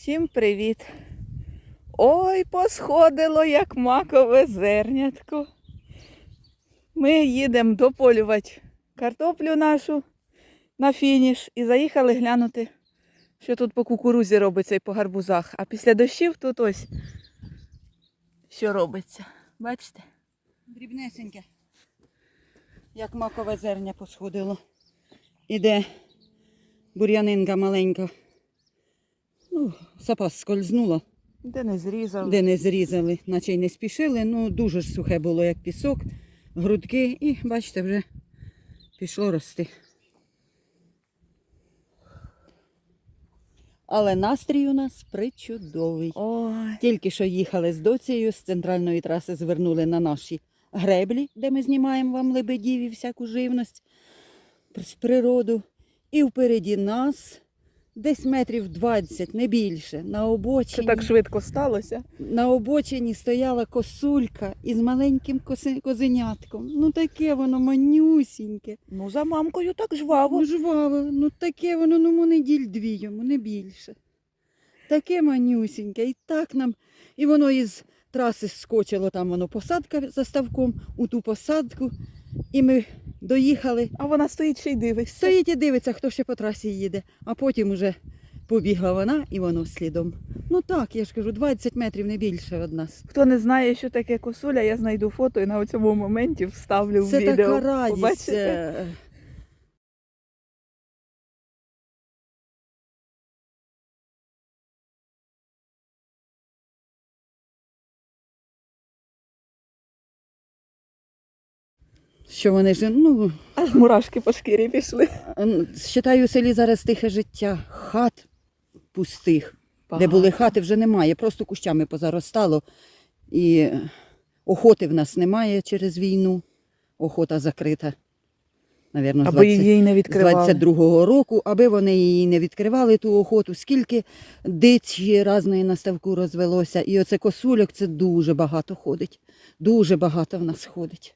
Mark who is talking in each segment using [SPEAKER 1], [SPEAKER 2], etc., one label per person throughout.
[SPEAKER 1] Всім привіт! Ой, посходило, як макове зернятко. Ми їдемо дополювати картоплю нашу на фініш і заїхали глянути, що тут по кукурузі робиться і по гарбузах. А після дощів тут ось що робиться. Бачите?
[SPEAKER 2] Дрібнесеньке, як макове зерня посходило. Іде бур'янинка маленька. Ну, запас скользнуло,
[SPEAKER 1] Де не зрізав.
[SPEAKER 2] де не зрізали, наче й не спішили. Ну, дуже ж сухе було, як пісок, грудки, і бачите, вже пішло рости. Але настрій у нас причудовий.
[SPEAKER 1] Ой,
[SPEAKER 2] Тільки що їхали з доцією, з центральної траси звернули на наші греблі, де ми знімаємо вам лебедів і всяку живність, природу. І впереді нас десь метрів 20, не більше, на
[SPEAKER 1] це
[SPEAKER 2] обочині,
[SPEAKER 1] так швидко сталося.
[SPEAKER 2] на обочині стояла косулька із маленьким коси- козенятком. Ну таке воно манюсіньке.
[SPEAKER 1] Ну, за мамкою так жваво.
[SPEAKER 2] Ну, жваве, ну таке воно, ну неділь дві йому, не більше. Таке манюсіньке. І так нам. І воно із траси скочило, там воно посадка за ставком, у ту посадку. І ми доїхали.
[SPEAKER 1] А вона стоїть ще й дивиться.
[SPEAKER 2] Стоїть і дивиться, хто ще по трасі їде. А потім уже побігла вона і воно слідом. Ну так, я ж кажу, 20 метрів не більше від нас.
[SPEAKER 1] Хто не знає, що таке косуля, я знайду фото і на цьому моменті вставлю в
[SPEAKER 2] Це
[SPEAKER 1] відео.
[SPEAKER 2] така радість.
[SPEAKER 1] Побачите?
[SPEAKER 2] Що вони ж, ну,
[SPEAKER 1] Аж мурашки по шкірі пішли.
[SPEAKER 2] Считаю, в селі зараз тихе життя. Хат пустих, де були хати, вже немає. Просто кущами позаростало. І охоти в нас немає через війну. Охота закрита. Навірно,
[SPEAKER 1] Аби
[SPEAKER 2] 20
[SPEAKER 1] її не
[SPEAKER 2] з
[SPEAKER 1] відкривали.
[SPEAKER 2] 22-го року, аби вони її не відкривали, ту охоту. Скільки дичі разної на ставку розвелося. І оце косульок це дуже багато ходить. Дуже багато в нас ходить.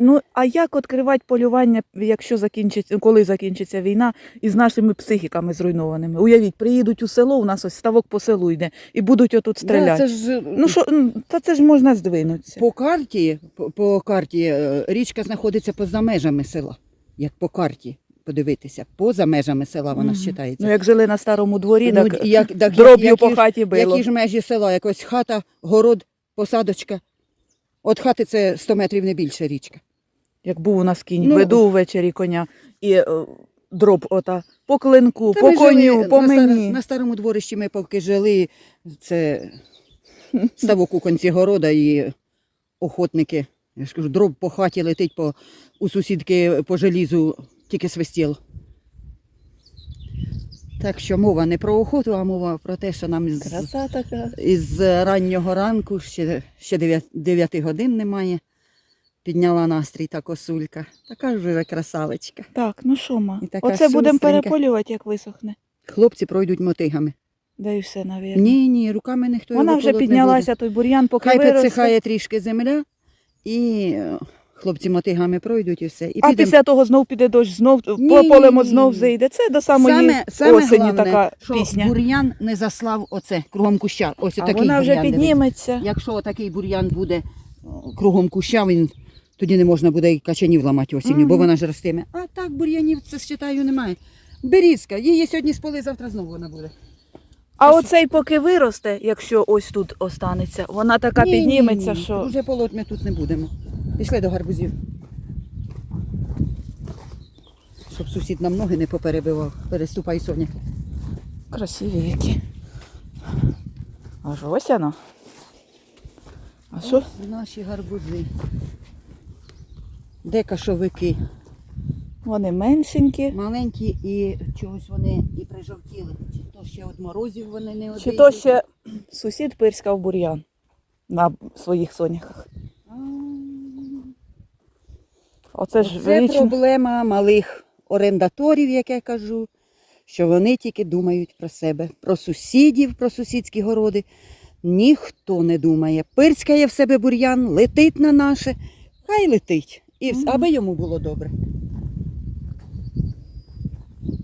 [SPEAKER 1] Ну, а як відкривати полювання, якщо закінчиться, коли закінчиться війна, із нашими психіками зруйнованими? Уявіть, приїдуть у село, у нас ось ставок по селу йде, і будуть отут
[SPEAKER 2] Да,
[SPEAKER 1] стріляти.
[SPEAKER 2] це ж,
[SPEAKER 1] Ну що, та це ж можна здвинутися.
[SPEAKER 2] По карті, по, по карті е, річка знаходиться поза межами села. Як по карті подивитися, поза межами села вона вважається.
[SPEAKER 1] Ну, як жили на старому дворі,
[SPEAKER 2] Ну,
[SPEAKER 1] так
[SPEAKER 2] як- так,
[SPEAKER 1] дроб'ю по хаті било.
[SPEAKER 2] Які ж межі села, якось хата, город, посадочка. От хати це 100 метрів не більше річка.
[SPEAKER 1] Як був у нас кінь,
[SPEAKER 2] Ну,
[SPEAKER 1] веду ввечері коня, і е, дроб ота по клинку,
[SPEAKER 2] Та
[SPEAKER 1] по
[SPEAKER 2] ми жили
[SPEAKER 1] коню, по
[SPEAKER 2] на, стар-
[SPEAKER 1] мені.
[SPEAKER 2] на старому дворищі ми поки жили, це ставок у конці города і охотники. Я ж кажу, дроб по хаті летить по, у сусідки по желізу, тільки свистіло. Так що мова не про охоту, а мова про те, що нам з,
[SPEAKER 1] Краса така.
[SPEAKER 2] із раннього ранку, ще, ще 9, 9 годин немає, підняла настрій та косулька. Така ж вже красавичка.
[SPEAKER 1] Так, ну що, ма?
[SPEAKER 2] І така
[SPEAKER 1] Оце будемо
[SPEAKER 2] шустренька.
[SPEAKER 1] переполювати, як висохне.
[SPEAKER 2] Хлопці пройдуть мотигами.
[SPEAKER 1] Да і все, навіть.
[SPEAKER 2] Ні, ні, руками ніхто
[SPEAKER 1] Вона
[SPEAKER 2] його
[SPEAKER 1] вже
[SPEAKER 2] колоть не
[SPEAKER 1] піднялася, той бур'ян, поки.
[SPEAKER 2] Хай
[SPEAKER 1] виросте.
[SPEAKER 2] підсихає трішки земля, і е, хлопці мотигами пройдуть і все. І
[SPEAKER 1] А
[SPEAKER 2] підемо.
[SPEAKER 1] після того знов піде дощ, знов
[SPEAKER 2] Ні,
[SPEAKER 1] по полемо знов зайде. Це до самої
[SPEAKER 2] саме, саме
[SPEAKER 1] осені
[SPEAKER 2] головне,
[SPEAKER 1] така
[SPEAKER 2] що
[SPEAKER 1] пісня.
[SPEAKER 2] бур'ян не заслав оце кругом куща. Ось
[SPEAKER 1] А
[SPEAKER 2] отакий
[SPEAKER 1] вона вже
[SPEAKER 2] бур'ян, дивіться.
[SPEAKER 1] підніметься.
[SPEAKER 2] Якщо такий бур'ян буде о, кругом куща, він тоді не можна буде і качанів ламати осінню, бо вона ж ростиме. А так бур'янів це считаю немає. Берізка, її сьогодні споли, завтра знову вона буде.
[SPEAKER 1] А оцей поки виросте, якщо ось тут останеться, вона така
[SPEAKER 2] Ні, ні,
[SPEAKER 1] підніметься,
[SPEAKER 2] ні,
[SPEAKER 1] що
[SPEAKER 2] Уже полоть ми тут не будемо. Пішли до гарбузів. Щоб сусід нам ноги не поперебивав. Переступай, Соня.
[SPEAKER 1] красиві які. Аж ось воно. А що?
[SPEAKER 2] Ось Наші гарбузи. Де кашовики?
[SPEAKER 1] Вони меншенькі.
[SPEAKER 2] Маленькі і чогось вони і прижовтіли. Чи то ще від морозів вони не
[SPEAKER 1] Чи то ще сусід пирскав бур'ян на своїх соняхах. Оце ж
[SPEAKER 2] Це
[SPEAKER 1] вічно.
[SPEAKER 2] проблема малих орендаторів, як я кажу, що вони тільки думають про себе, про сусідів, про сусідські городи. Ніхто не думає. Пирскає в себе бур'ян, летить на наше, хай летить. І вс- аби йому було добре.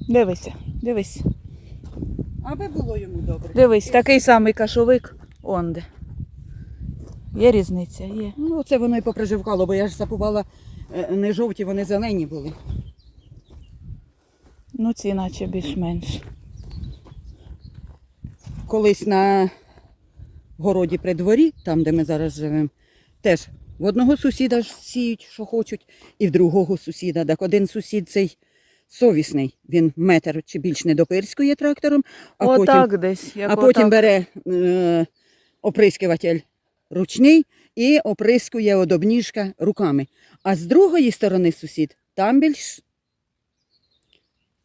[SPEAKER 1] Дивися, дивись.
[SPEAKER 2] Аби було йому добре.
[SPEAKER 1] Дивись, такий самий кашовик. Онде. Є різниця, є.
[SPEAKER 2] Ну, це воно і поприживкало, бо я ж сапувала е, не жовті, вони зелені були.
[SPEAKER 1] Ну, ці наче більш-менш.
[SPEAKER 2] Колись на городі при дворі, там, де ми зараз живемо, теж в одного сусіда ж сіють, що хочуть, і в другого сусіда. Так один сусід цей совісний, він метр чи більш не допирскує трактором, а потім,
[SPEAKER 1] Отак десь. Як
[SPEAKER 2] а потім
[SPEAKER 1] отак.
[SPEAKER 2] бере е, оприскуватель ручний і оприскує одобніжка руками. А з другої сторони сусід там більш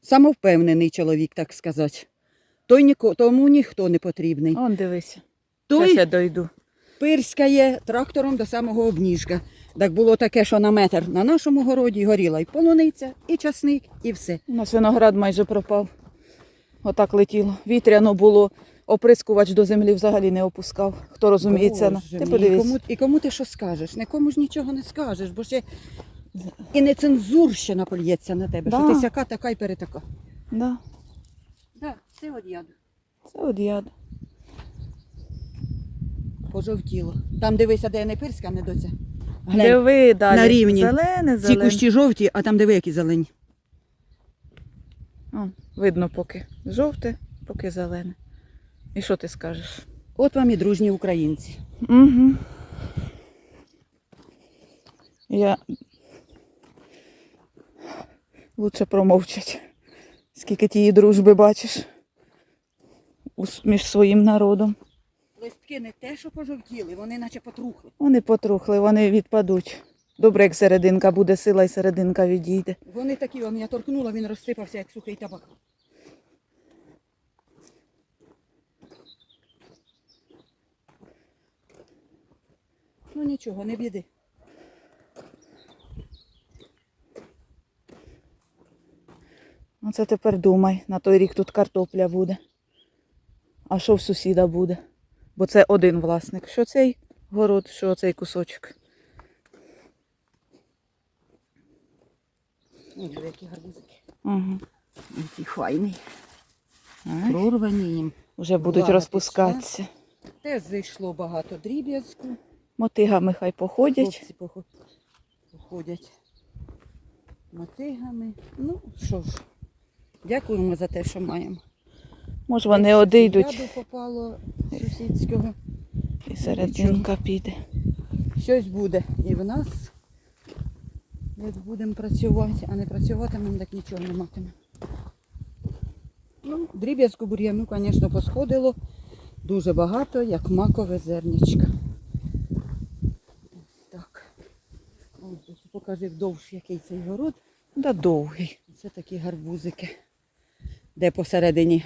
[SPEAKER 2] самовпевнений чоловік, так сказати. Той ніко, тому ніхто не потрібний.
[SPEAKER 1] Он. Зараз
[SPEAKER 2] Той
[SPEAKER 1] я дойду.
[SPEAKER 2] Пирскає трактором до самого обніжка. Так було таке, що на метр на нашому городі горіла і полуниця, і часник, і все.
[SPEAKER 1] У нас виноград майже пропав. Отак летіло. Вітряно було. Оприскувач до землі взагалі не опускав. Хто розуміється.
[SPEAKER 2] Боже
[SPEAKER 1] Ти подивись.
[SPEAKER 2] І кому, і кому ти що скажеш? Нікому ж нічого не скажеш, бо ще і нецензурщина польється на тебе,
[SPEAKER 1] Да.
[SPEAKER 2] що ти сяка, така й перетака.
[SPEAKER 1] Да.
[SPEAKER 2] Да, це от яду.
[SPEAKER 1] Це от яд.
[SPEAKER 2] Пожовтіло. Там дивися, де не пирська, не доця. Глянь,
[SPEAKER 1] Диви далі.
[SPEAKER 2] на рівні.
[SPEAKER 1] Зелене,
[SPEAKER 2] ці
[SPEAKER 1] зелене.
[SPEAKER 2] кущі жовті, а там диви, які зелені.
[SPEAKER 1] О, видно поки жовте, поки зелене. І що ти скажеш?
[SPEAKER 2] От вам і дружні українці.
[SPEAKER 1] Угу. Я лучше промовчать. Скільки тієї дружби бачиш між своїм народом.
[SPEAKER 2] Листки не те, що пожовтіли, вони наче потрухли.
[SPEAKER 1] Вони потрухли, вони відпадуть. Добре, як серединка буде сила і серединка відійде.
[SPEAKER 2] Вони такі, я торкнула, він розсипався, як сухий табак. Ну нічого, не біди.
[SPEAKER 1] Оце тепер думай, на той рік тут картопля буде. А що в сусіда буде? Бо це один власник. Що цей город, що цей кусочок.
[SPEAKER 2] Які гарбузики.
[SPEAKER 1] Угу.
[SPEAKER 2] Який файний. Прорвані їм.
[SPEAKER 1] Вже будуть
[SPEAKER 2] Влага
[SPEAKER 1] розпускатися.
[SPEAKER 2] Теж зайшло багато дріб'язку.
[SPEAKER 1] Мотигами хай походять.
[SPEAKER 2] Хлопці походять мотигами. Ну, що ж, дякуємо за те, що маємо.
[SPEAKER 1] Може вони одійдуть
[SPEAKER 2] Яду попало сусідського.
[SPEAKER 1] і серединка піде.
[SPEAKER 2] Щось буде і в нас. Як будемо працювати, а не працюватимемо, так нічого не матимемо. Ну, дріб'язку бур'яну, звісно, посходило дуже багато, як макове зернячка. Ось так. Ось покажи вдовж, який цей город.
[SPEAKER 1] Да довгий.
[SPEAKER 2] Це такі гарбузики, де посередині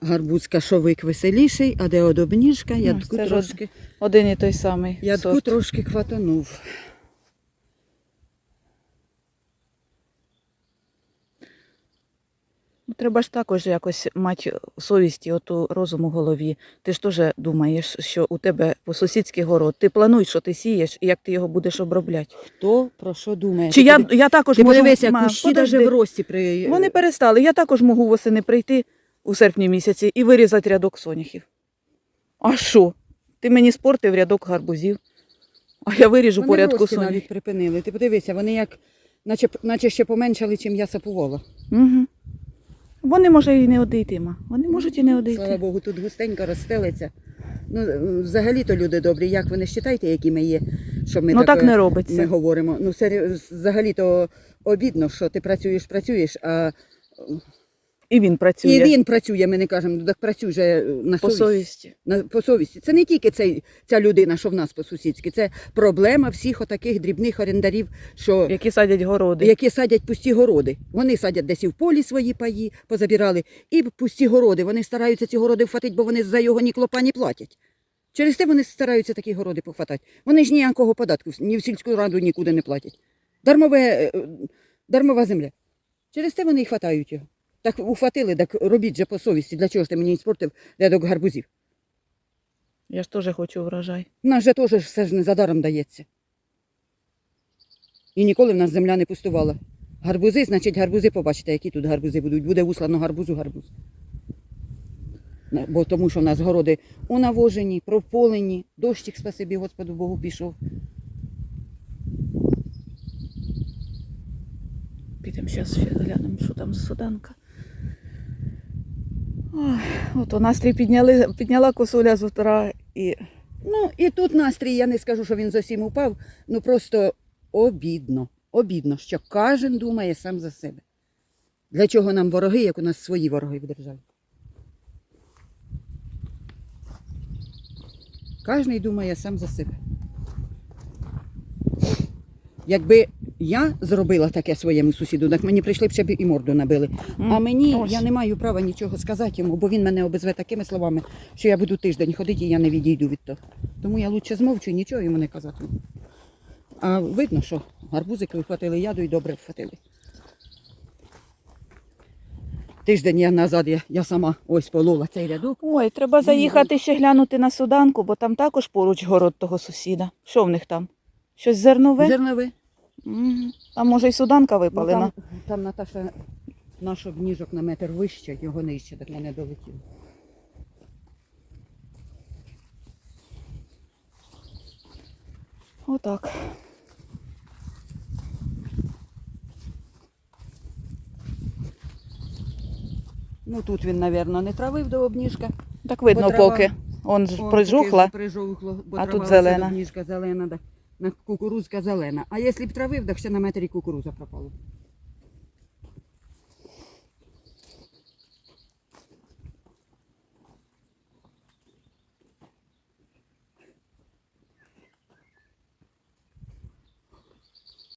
[SPEAKER 2] гарбуз кашовик веселіший, а де одобніжка, ядку
[SPEAKER 1] це
[SPEAKER 2] трошки,
[SPEAKER 1] Один і той самий.
[SPEAKER 2] ядку
[SPEAKER 1] сорт.
[SPEAKER 2] трошки хватанув.
[SPEAKER 1] Ну, Треба ж також якось мати совість і оту розум у голові. Ти ж теж думаєш, що у тебе по сусідський город. Ти плануй, що ти сієш і як ти його будеш обробляти.
[SPEAKER 2] Хто про що думає?
[SPEAKER 1] Чи
[SPEAKER 2] Ти
[SPEAKER 1] я, я також
[SPEAKER 2] Ти
[SPEAKER 1] можу...
[SPEAKER 2] подивися,
[SPEAKER 1] Ма,
[SPEAKER 2] кущі навіть в рості при...
[SPEAKER 1] Вони перестали. Я також можу восени прийти у серпні місяці і вирізати рядок соняхів. А що? Ти мені спортив рядок гарбузів, а я виріжу
[SPEAKER 2] Вони
[SPEAKER 1] по
[SPEAKER 2] в
[SPEAKER 1] рядку соняхів.
[SPEAKER 2] навіть припинили. Ти подивися, вони як, наче, наче ще поменшали, чим я сапувала.
[SPEAKER 1] Угу. Вони, може, і не одійтима. Вони можуть і не одійти.
[SPEAKER 2] Слава Богу, тут густенько розстелиться. Ну, взагалі-то люди добрі, як ви не вважаєте, які ми є, що ми
[SPEAKER 1] ну так не робиться.
[SPEAKER 2] Ми говоримо. Ну, взагалі-то обідно, що ти працюєш, працюєш, а
[SPEAKER 1] І він працює
[SPEAKER 2] і він працює, ми не кажемо, ну так працюй же на
[SPEAKER 1] по совісті.
[SPEAKER 2] На, по совісті. Це не тільки цей, ця людина, що в нас по-сусідськи, це проблема всіх отаких дрібних орендарів, що,
[SPEAKER 1] Які садять городи.
[SPEAKER 2] які садять пусті городи. Вони садять десь і в полі свої паї, позабирали, і пусті городи. Вони стараються ці городи вхватити, бо вони за його ні клопа не платять. Через те вони стараються такі городи похватати. Вони ж ніякого податку ні в сільську раду нікуди не платять. Дармове, е, дармова земля. Через те вони і хватають його. Так ухватили, так робіть же по совісті. Для чого ж ти мені спортив рядок гарбузів?
[SPEAKER 1] Я ж теж хочу врожай.
[SPEAKER 2] У нас же теж все ж не за даром дається. І ніколи в нас земля не пустувала. Гарбузи, значить, гарбузи, побачите, які тут гарбузи будуть. Буде услано гарбузу гарбуз. Бо тому що в нас городи унавожені, прополені, дощик, спасибі Господу Богу, пішов.
[SPEAKER 1] Підемо зараз ще глянемо, що там з суданка. От у настрій підняли, підняла косуля з утра і
[SPEAKER 2] Ну і тут настрій, я не скажу, що він зовсім упав, ну просто обідно. Обідно, що кожен думає сам за себе. Для чого нам вороги, як у нас свої вороги в державі? Кожен думає сам за себе. Якби я зробила таке своєму сусіду, так мені прийшли б ще б і морду набили. А мені
[SPEAKER 1] ось.
[SPEAKER 2] я не маю права нічого сказати йому, бо він мене обезве такими словами, що я буду тиждень ходити і я не відійду від того. Тому я лучше змовчу і нічого йому не казатиму. А видно, що гарбузики вихватили яду і добре вхватили. Тиждень я назад я, я сама ось полола цей рядок.
[SPEAKER 1] Ой, треба заїхати ще глянути на суданку, бо там також поруч город того сусіда. Що в них там? Щось зернове?
[SPEAKER 2] Зернове.
[SPEAKER 1] Мгм. Там може й суданка
[SPEAKER 2] Ну,
[SPEAKER 1] випалена.
[SPEAKER 2] там, там Наташа наш обніжок на метр вище, його нижче, так мене долетіло.
[SPEAKER 1] Отак.
[SPEAKER 2] Ну тут він, мабуть, не травив до обніжка.
[SPEAKER 1] Так видно
[SPEAKER 2] трава-
[SPEAKER 1] поки. Он ж
[SPEAKER 2] О,
[SPEAKER 1] прижухла.
[SPEAKER 2] таке Прижухло, бо
[SPEAKER 1] а тут
[SPEAKER 2] трава
[SPEAKER 1] зелена.
[SPEAKER 2] Обніжка зелена, так. На кукурузка зелена. А якщо б травив, так ще на метрі кукуруза пропала.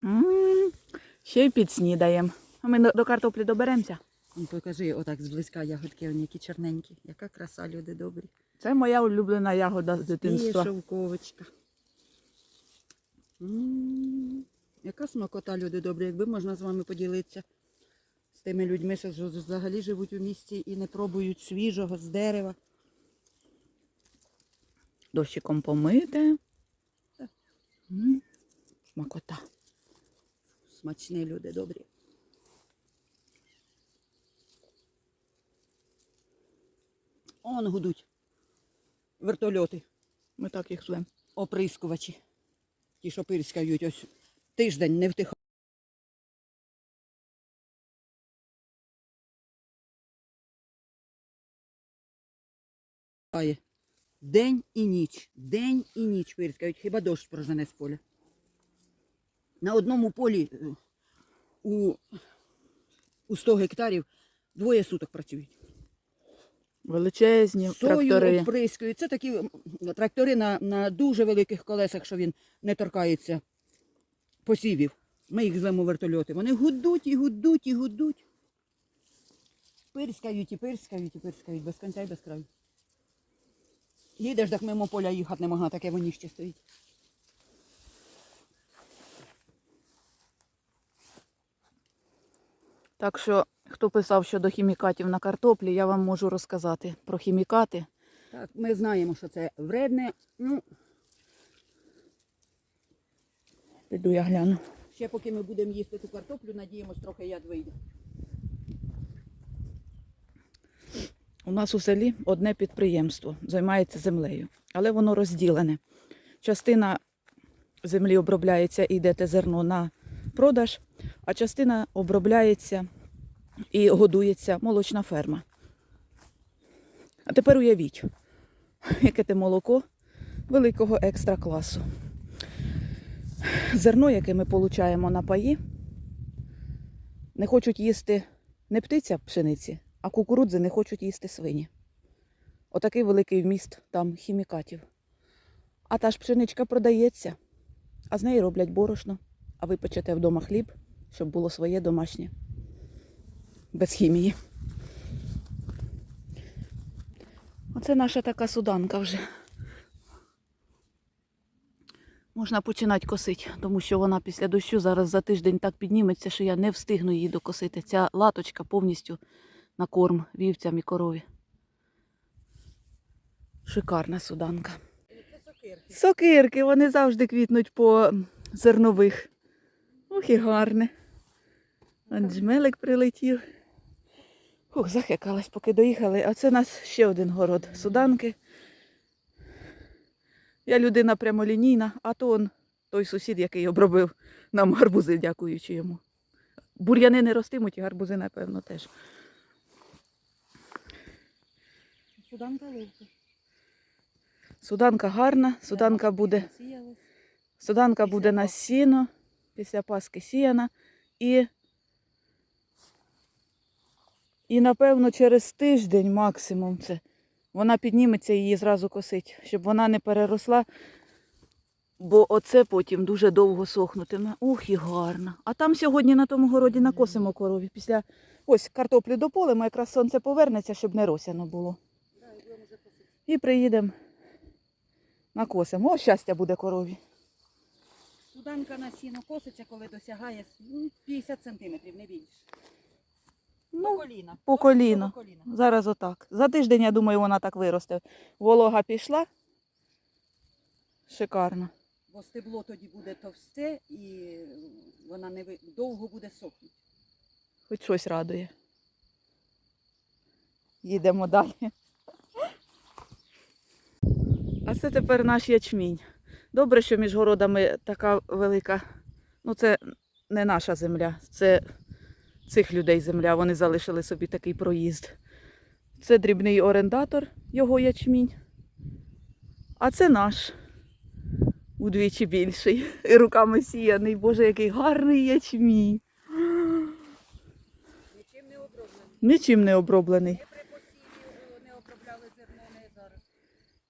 [SPEAKER 1] М, Ще й підснідаєм. А ми до- картоплі доберемося.
[SPEAKER 2] Ну, покажи отак зблизька ягодки, вони які чорненькі. Яка краса, люди добрі.
[SPEAKER 1] Це моя улюблена ягода з
[SPEAKER 2] І
[SPEAKER 1] дитинства.
[SPEAKER 2] шовковочка. М, Яка смакота, люди добрі, якби можна з вами поділитися з тими людьми, що взагалі живуть у місті і не пробують свіжого з дерева.
[SPEAKER 1] Дощиком помите. М, Смакота.
[SPEAKER 2] Смачні люди добрі. Он гудуть. Вертольоти,
[SPEAKER 1] Ми так їх звемо.
[SPEAKER 2] оприскувачі. Ті, що пирскають, ось тиждень не втихає. День і ніч, день і ніч пирскають, хіба дощ прожене з поля. На одному полі е, у, у 100 гектарів двоє суток працюють.
[SPEAKER 1] Величезні
[SPEAKER 2] Сою
[SPEAKER 1] трактори.
[SPEAKER 2] оприскують. Це такі трактори на, на дуже великих колесах, що він не торкається посівів. Ми їх звемо вертольоти. Вони гудуть і гудуть і гудуть. Пирскають і пирскають і пирскають без кінця і без краю. Їдеш, так мимо поля їхати не можна, таке воніще стоїть.
[SPEAKER 1] Так що, хто писав щодо хімікатів на картоплі, я вам можу розказати про хімікати.
[SPEAKER 2] Так, ми знаємо, що це вредне. Ну,
[SPEAKER 1] Піду я гляну.
[SPEAKER 2] ще поки ми будемо їсти ту картоплю, надіємось, трохи яд вийде.
[SPEAKER 1] У нас у селі одне підприємство займається землею, але воно розділене. Частина землі обробляється і йде те зерно на продаж, а частина обробляється і годується молочна ферма. А тепер уявіть, яке те молоко великого екстра класу. Зерно, яке ми получаємо на паї, не хочуть їсти не птиця пшениці, а кукурудзи не хочуть їсти свині. Отакий великий вміст там хімікатів. А та ж пшеничка продається, а з неї роблять борошно, а ви печете вдома хліб, щоб було своє домашнє. Без хімії. Оце наша така суданка вже. Можна починати косити, тому що вона після дощу зараз за тиждень так підніметься, що я не встигну її докосити. Ця латочка повністю на корм вівцям і корові. Шикарна суданка.
[SPEAKER 2] Сокирки.
[SPEAKER 1] Сокирки, вони завжди квітнуть по зернових. Ох і гарне. А Джмелик прилетів. Ух, захекалась, поки доїхали. А це у нас ще один город суданки. Я людина прямолінійна, а то он той сусід, який обробив нам гарбузи, дякуючи йому. Бур'яни не ростимуть, і гарбузи, напевно, теж.
[SPEAKER 2] Суданка ловка.
[SPEAKER 1] Суданка гарна, суданка буде, суданка буде на сіно, після Паски сіяна. І, і напевно, через тиждень максимум це. Вона підніметься і її зразу косить, щоб вона не переросла, бо оце потім дуже довго сохнутиме. Ух, і гарна. А там сьогодні на тому городі накосимо корові. Після ось картоплю дополимо, якраз сонце повернеться, щоб не росяно було.
[SPEAKER 2] І
[SPEAKER 1] приїдемо накосимо. О, щастя буде корові.
[SPEAKER 2] Суданка на сіно коситься, коли досягає ну, 50 сантиметрів, не більше. По
[SPEAKER 1] Ну,
[SPEAKER 2] коліна.
[SPEAKER 1] по коліно.
[SPEAKER 2] По коліна.
[SPEAKER 1] зараз отак. За тиждень, я думаю, вона так виросте. Волога пішла. Шикарно.
[SPEAKER 2] Бо стебло тоді буде товсте і вона не ви- довго буде сохнути.
[SPEAKER 1] Хоч щось радує. Їдемо далі. А це тепер наш ячмінь. Добре, що між городами така велика. Ну, це не наша земля, це цих людей земля. Вони залишили собі такий проїзд. Це дрібний орендатор, його ячмінь. А це наш. Удвічі більший. І руками сіяний. Боже, який гарний ячмінь.
[SPEAKER 2] Нічим не оброблений.
[SPEAKER 1] Нічим не оброблений.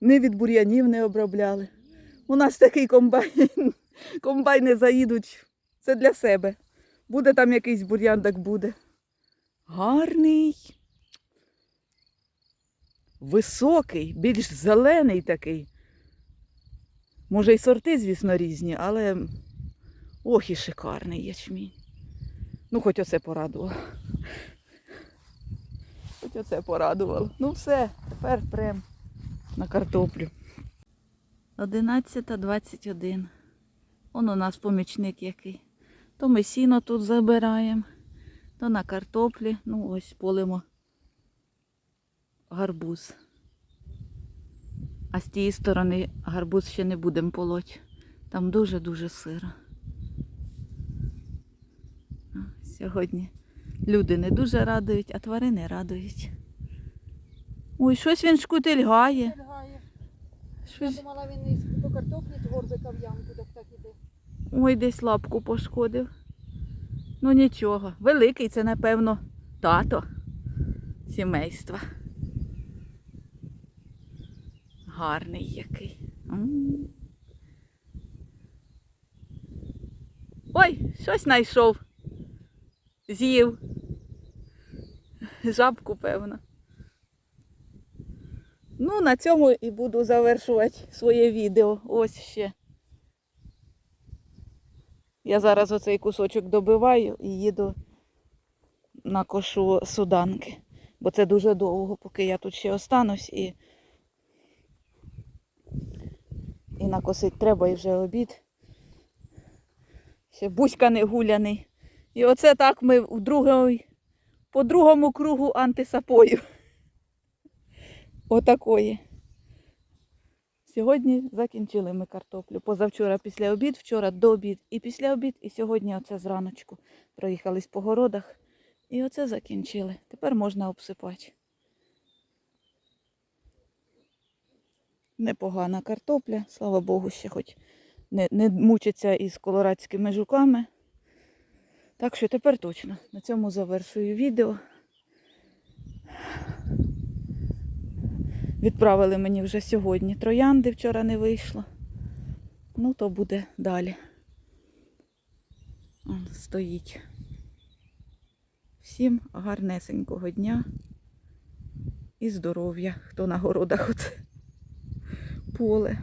[SPEAKER 2] Не
[SPEAKER 1] від бур'янів не обробляли. У нас такий комбайн. Комбайни заїдуть. Це для себе. Буде там якийсь бур'ян, так буде. Гарний. Високий, більш зелений такий. Може, й сорти, звісно, різні, але ох і шикарний ячмінь. Ну, хоч оце порадувало. Хоч оце порадувало. Ну все, тепер прям на картоплю. 11.21. Он у нас помічник який. То ми сіно тут забираємо, то на картоплі. Ну ось полимо гарбуз. А з тієї сторони гарбуз ще не будемо полоть. Там дуже-дуже сиро. Сьогодні люди не дуже радують, а тварини радують. Ой, щось він шкутильгає.
[SPEAKER 2] Пельгає. Я думала, він по картоплі з горбика в ямку, так так іде.
[SPEAKER 1] Ой, десь лапку пошкодив. Ну нічого. Великий це, напевно, тато сімейства. Гарний який. Ой, щось знайшов. З'їв. Жабку, певно. Ну, на цьому і буду завершувати своє відео. Ось ще. Я зараз оцей кусочок добиваю і їду на кошу суданки. Бо це дуже довго, поки я тут ще останусь і, і накосить треба, і вже обід. Ще бузька не гуляний. І оце так ми в другий, по другому кругу антисапою. Отакої. Сьогодні закінчили ми картоплю. Позавчора після обід, вчора до обід і після обід, і сьогодні оце зраночку. Проїхались по городах і оце закінчили. Тепер можна обсипати. Непогана картопля, слава Богу, ще хоч не, не мучиться із колорадськими жуками. Так що тепер точно. На цьому завершую відео. Відправили мені вже сьогодні троянди, вчора не вийшло. Ну, то буде далі. Он стоїть. Всім гарнесенького дня і здоров'я, хто на городах оце поле.